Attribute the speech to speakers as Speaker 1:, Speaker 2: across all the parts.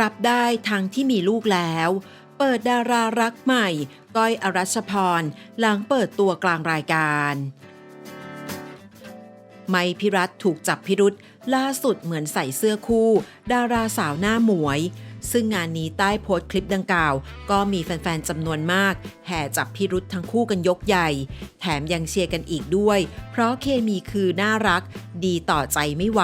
Speaker 1: รับได้ทั้งที่มีลูกแล้ว เปิดดารารักใหม่ ก้อยอรัชพร หลังเปิดตัวกลางรายการ ไมพิรัตถูกจับพิรุษล่าสุดเหมือนใส่เสื้อคู่ ดาราสาวหน้าหมวย ซึ่งงานนี้ใต้โพสต์คลิปดังกล่าว ก็มีแฟนๆจำนวนมาก แห่จับพิรุษทั้งคู่กันยกใหญ่ แถมยังเชียร์กันอีกด้วย เพราะเคมีคือน่ารัก ดีต่อใจไม่ไหว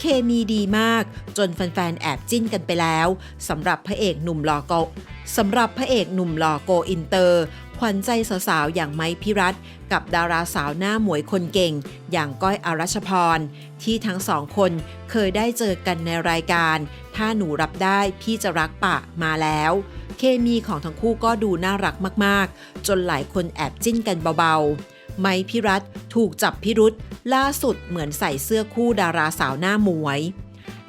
Speaker 1: เคมีดีมาก จนแฟนๆ แอบจิ้นกันไปแล้วสำหรับพระเอกหนุ่มหล่อโกสำหรับพระเอกหนุ่มหล่อโกอินเตอร์ ขวัญใจสาวๆ อย่างไม้พิรัตกับดาราสาวหน้าหมวยคนเก่ง อย่างก้อยอรัชพร ที่ทั้งสองคนเคยได้เจอกันในรายการ ถ้าหนูรับได้พี่จะรักปะมาแล้ว เคมีของทั้งคู่ก็ดูน่ารักมากๆ จนหลายคนแอบจิ้นกันเบาๆ ไม้พิรัตถูกจับพิรุษล่าสุดเหมือนใส่เสื้อคู่ดาราสาวหน้าหมวย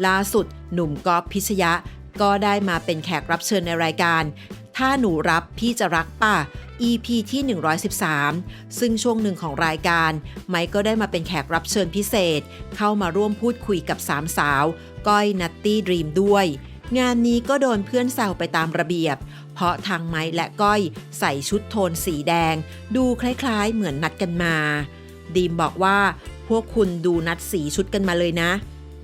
Speaker 1: ล่าสุดหนุ่มก๊อฟพิชยะก็ได้มาเป็นแขกรับเชิญในรายการ ถ้าหนูรับพี่จะรักป่ะ EP ที่ 113 ซึ่งช่วงหนึ่งของรายการ ไมค์ก็ได้มาเป็นแขกรับเชิญพิเศษ เข้ามาร่วมพูดคุยกับสามสาว ก้อยนัตตี้ดรีมด้วย งานนี้ก็โดนเพื่อนแซวไปตามระเบียบ เพราะทางไม้และก้อยใส่ชุดโทนสีแดง ดูคล้ายๆ เหมือนนัดกันมา ดีมบอกว่า พวกคุณดูนัดสีชุดกันมาเลยนะ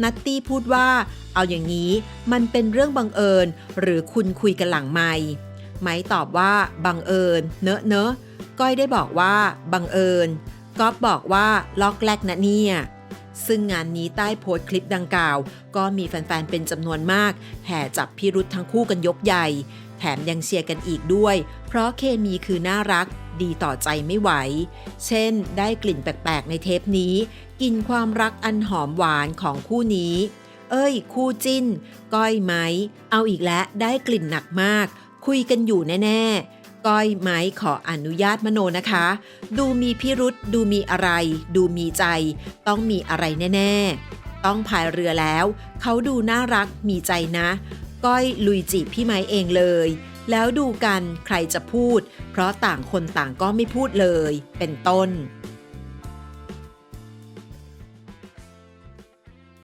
Speaker 1: นัตตี้พูดว่า เอาอย่างนี้มันเป็นเรื่องบังเอิญ หรือคุณคุยกันหลังไม่ ไม้ตอบว่าบังเอิญ เนอะเนอะก้อยได้บอกว่าบังเอิญก๊อฟบอกว่าล็อกแรกนะเนี่ย ซึ่งงานนี้ใต้โพสต์คลิปดังกล่าว ก็มีแฟนๆ เป็นจำนวนมาก แห่จับพิรุษทั้งคู่กันยกใหญ่ แถมยังเชียร์กันอีกด้วย เพราะเคมีคือน่ารัก ดีต่อใจไม่ไหว เช่น ได้กลิ่นแปลกๆ ในเทปนี้ กินความรักอันหอมหวานของคู่นี้ เอ้ย คู่จิ้น ก้อยไหม เอาอีกแล้วได้กลิ่นหนักมาก คุยกันอยู่แน่ๆ ก้อยไหมขออนุญาตมโนนะคะ ดูมีพิรุษดูมีอะไร ดูมีใจ ต้องมีอะไรแน่ๆ ต้องพายเรือแล้ว เขาดูน่ารักมีใจนะ ก้อยลุยจีบพี่ไม้เองเลย แล้วดูกันใครจะพูด เพราะต่างคนต่างก็ไม่พูดเลย เป็นต้น